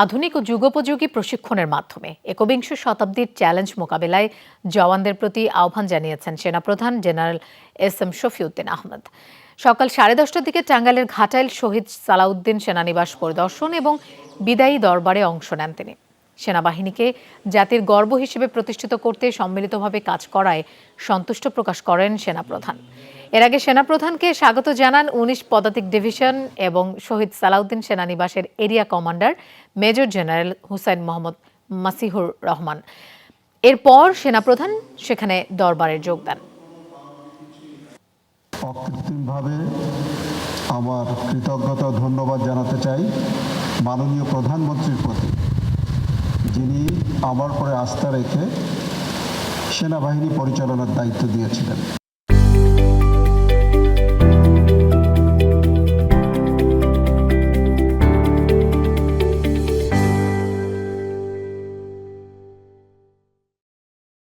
আধুনিক ও যুগোপযোগী প্রশিক্ষণের মাধ্যমে একবিংশ শতাব্দীর চ্যালেঞ্জ মোকাবেলায় জওয়ানদের প্রতি আহ্বান জানিয়েছেন সেনাপ্রধান general S M Shafiuddin Ahmed. সকাল সাড়ে দশটার দিকে টাঙ্গাইলের ঘাটাইল শহীদ সালাউদ্দিন সেনানিবাস পরিদর্শন এবং বিদায়ী দরবারে অংশ নেন তিনি। সেনাবাহিনীকে জাতির গর্ব হিসেবে প্রতিষ্ঠিত করতে সম্মিলিতভাবে কাজ করায় সন্তুষ্ট প্রকাশ করেন সেনাপ্রধান। এর আগে সেনাপ্রধানকে স্বাগত জানান উনিশ পদাতিক ডিভিশন এবং Shaheed Salahuddin সেনানিবাসের area commander major general Hussain Mohammad Masihur Rahman. এরপর সেনাপ্রধান সেখানে দরবারে যোগ দেন। অকৃত্রিমভাবে আমার কৃতজ্ঞতা ধন্যবাদ জানাতে চাই মাননীয় প্রধানমন্ত্রীর প্রতি, যিনি আমার পরে আস্থা রেখে সেনাবাহিনী পরিচালনার দায়িত্ব দিয়েছিলেন।